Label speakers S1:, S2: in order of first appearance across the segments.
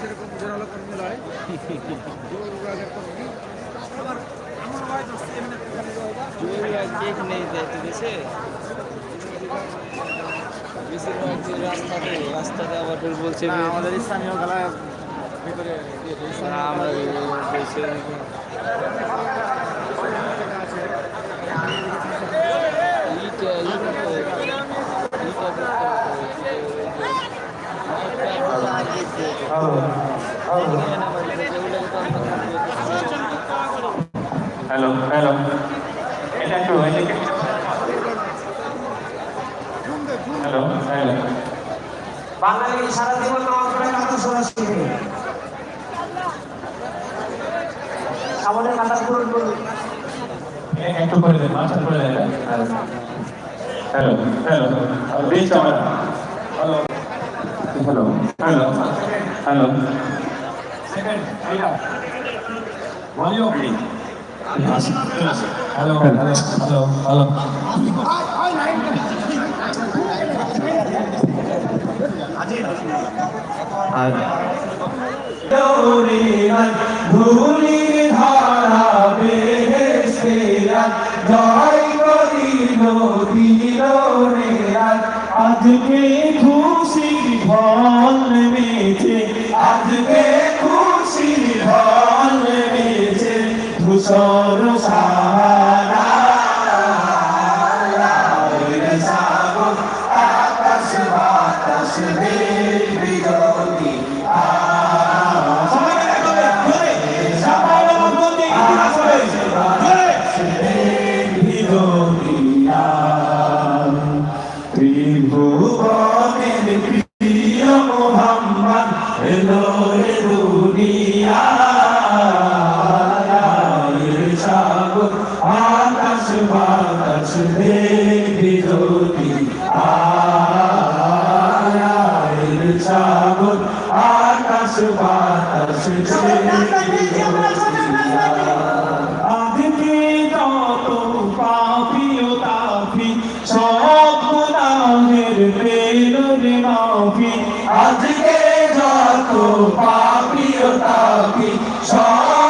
S1: সেরকম জোরালো কর্মী কর্মী আমার
S2: এখানে যাইতে দিছে বেশিরভাগ রাস্তাতে রাস্তাতে আবার বলছে
S1: আমাদের স্থানীয় খেলা ভিতরে
S3: হ্যালো হ্যালো এটা একটু এদিকে হ্যালো হ্যালো
S4: বাঙালি সারা জীবন নামাজ পড়ে কাতা শোনা শিখে আমাদের কাতা পূরণ করুন।
S3: একটু করে দেন মাস্টার করে দেন। হ্যালো হ্যালো বেশ camera hello hello hello hello. Second এইটা volume please hello hello hello hello. আর
S4: ধুলি ধারা বেহেস্তেরা জয় করিল দিল রে আজকে খুশি ফল মেছে আজকে খুশি ফল মেছে ধূসর দেবী জ্যোতি আজকে যত পাপি ও তাপি সব গুনাহের যত পাপি ও তাপি সব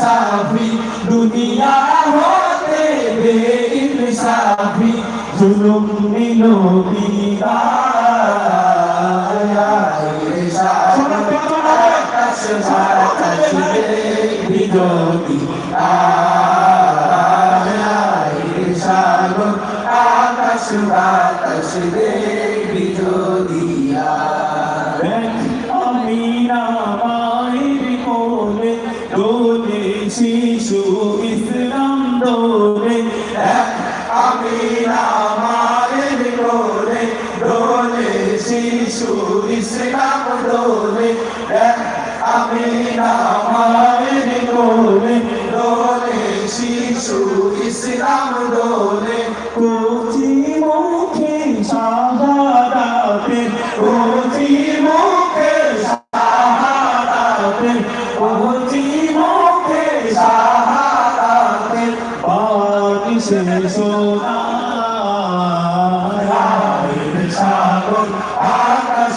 S4: বেইনসাফি দুনিয়া হতে বেইনসাফি জুলুম নিল বিজয়ী শিশু ইসলাম দোলে আমি মায়ের কোলে দোলে শিশু ইসলাম আমি শিশু ইসলাম দোলে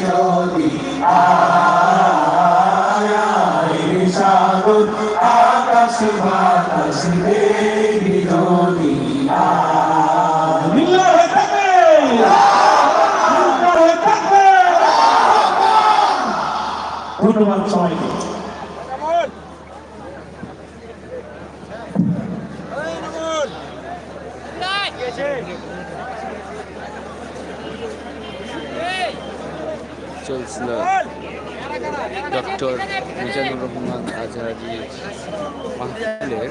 S4: জ্যোতি আয় সাগর আকাশ বাতাস দেবী দুনিয়া
S3: মিল্লা হয়ে থাকবে মিল্লা হয়ে থাকবে ধন্যবাদ সবাইকে
S2: চলছিল। ডক্টর মিজানুর রহমান আজহারির মাহফিলের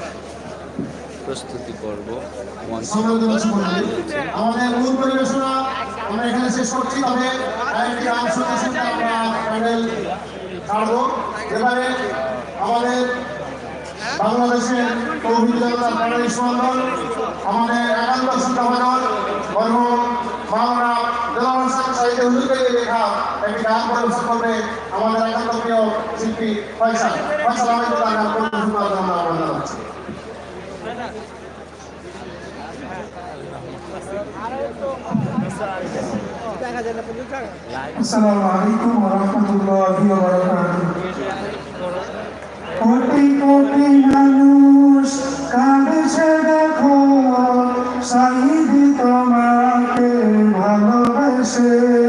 S2: প্রস্তুতি পর্ব
S5: আমাদের মূল পরিবেশনা আমরা এখানে শেষ করছি তবে আরেকটি গান শুনতে শুনতে আমরা প্যান্ডেল ছাড়বো। এবারে আমাদের বাংলাদেশের জনতা প্যানেল আমাদের একান্ত শিক্ষাবাদন কর্ম মাওলানা দেওয়ান সাহিত্য লেখা একটি গান পরিবেশন করবে আমাদের একান্ত প্রিয় শিল্পী ফয়সাল। ফয়সাল আমাদের গান পরিবেশন করার জন্য আহ্বান জানাচ্ছি।
S6: আসসালামু আলাইকুম ওয়া রাহমাতুল্লাহি ওয়া কোটি কোটি মানুষ কাঁদছে ভালোবেসে